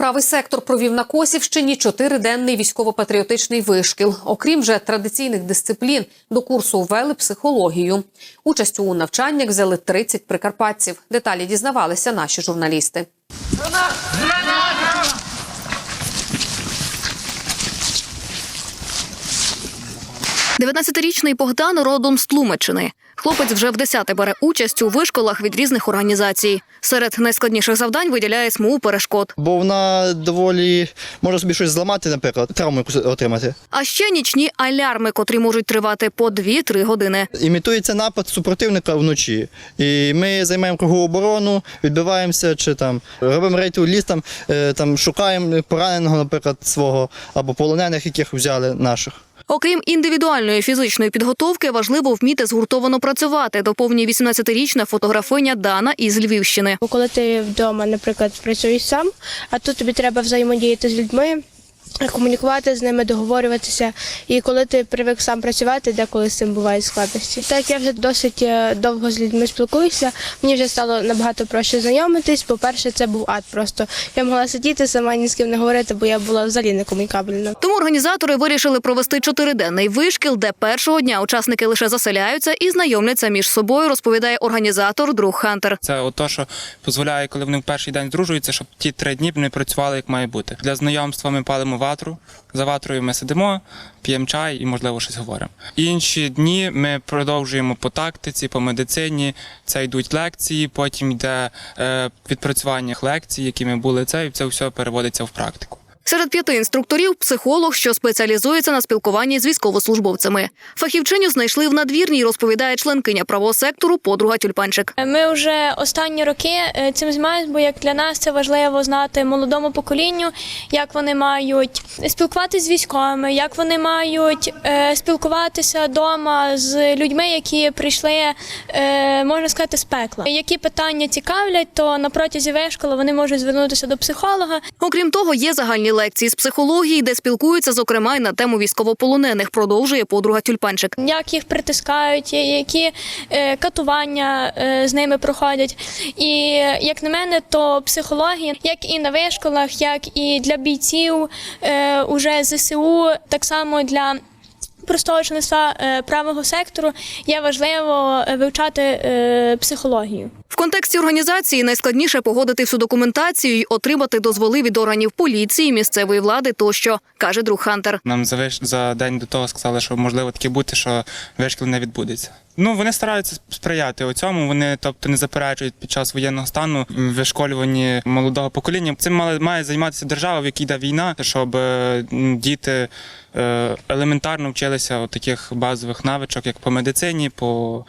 Правий сектор провів на Косівщині чотириденний військово-патріотичний вишкіл. Окрім вже традиційних дисциплін, до курсу ввели психологію. Участь у навчаннях взяли 30 прикарпатців. Деталі дізнавалися наші журналісти. 19-річний Богдан родом з Тлумаччини. Хлопець вже в десяте бере участь у вишколах від різних організацій. Серед найскладніших завдань виділяє смугу перешкод. бо вона доволі може собі щось зламати, наприклад, травму отримати. А ще нічні алярми, котрі можуть тривати по 2-3 години. Імітується напад супротивника вночі. І ми займаємо кругову оборону, відбиваємося чи там робимо рейд у ліс, там, е, там шукаємо пораненого, наприклад, свого або полонених, яких взяли наших. Окрім індивідуальної фізичної підготовки, важливо вміти згуртовано працювати. Доповнює 18-річна фотографиня Дана із Львівщини. Коли ти вдома, наприклад, працюєш сам, а тут тобі треба взаємодіяти з людьми, комунікувати з ними, договорюватися. І коли ти привик сам працювати, деколи з цим бувають складності. Так я вже досить е, довго з людьми спілкуюся. Мені вже стало набагато проще знайомитись. По-перше, це був ад. Просто я могла сидіти сама ні з ким не говорити, бо я була взагалі не комунікабельна. Тому організатори вирішили провести чотириденний вишкіл, де першого дня учасники лише заселяються і знайомляться між собою, розповідає організатор друг Хантер. Це от то, що дозволяє, коли вони в перший день здружуються, щоб ті три дні вони працювали як має бути. Для знайомства ми палимо ватру. За ватрою ми сидимо, п'ємо чай і, можливо, щось говоримо. Інші дні ми продовжуємо по тактиці, по медицині. Це йдуть лекції, потім йде е, відпрацювання лекцій, які ми були. Це і це все переводиться в практику. Серед п'яти інструкторів психолог, що спеціалізується на спілкуванні з військовослужбовцями. Фахівчиню знайшли в надвірній, розповідає членкиня правого сектору подруга Тюльпанчик. Ми вже останні роки е, цим займаємося, бо як для нас це важливо знати молодому поколінню, як вони мають спілкуватися з військовими, як вони мають е, спілкуватися вдома з людьми, які прийшли, е, можна сказати, з пекла. Які питання цікавлять, то на протязі вишколи вони можуть звернутися до психолога. Окрім того, є загальні лекції з психології, де спілкуються, зокрема, й на тему військовополонених. Продовжує подруга Тюльпанчик. як їх притискають, які е, катування е, з ними проходять. І як на мене, то психологія, як і на вишколах, як і для бійців е, уже ЗСУ, так само для. Простого членства е, правого сектору є важливо е, вивчати е, психологію. В контексті організації найскладніше погодити всю документацію й отримати дозволи від органів поліції, місцевої влади тощо, каже друг Хантер. Нам за за день до того сказали, що можливо таке бути, що вишкіл не відбудеться. Ну вони стараються сприяти у цьому. Вони, тобто, не заперечують під час воєнного стану вишколюванні молодого покоління. Цим має, має займатися держава, в якій йде війна, щоб е, діти е, елементарно вчилися у таких базових навичок, як по медицині, по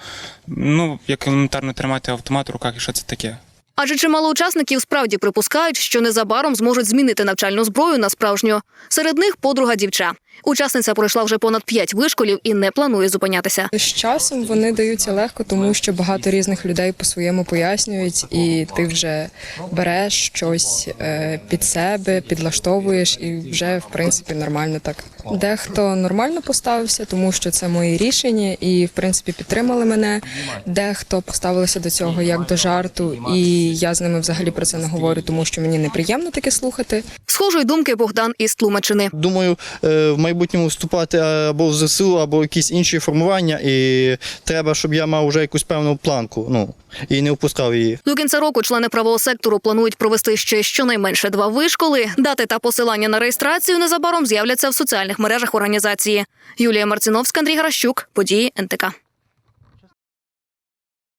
ну як елементарно тримати автомат у руках, і що це таке. Адже чимало учасників справді припускають, що незабаром зможуть змінити навчальну зброю на справжню. Серед них подруга дівча. Учасниця пройшла вже понад п'ять вишколів і не планує зупинятися. З часом вони даються легко, тому що багато різних людей по-своєму пояснюють, і ти вже береш щось е, під себе, підлаштовуєш, і вже в принципі нормально так. Дехто нормально поставився, тому що це мої рішення, і в принципі підтримали мене. Дехто поставилися до цього як до жарту, і я з ними взагалі про це не говорю, тому що мені неприємно таке слухати. Схожої думки Богдан із Тлумачини. Думаю, е, в майбутньому вступати або в ЗСУ, або якісь інші формування, і треба, щоб я мав вже якусь певну планку, ну і не впускав її. До кінця року члени правого сектору планують провести ще щонайменше два вишколи. Дати та посилання на реєстрацію незабаром з'являться в соціальних мережах організації. Юлія Марціновська, Андрій Гращук, події НТК.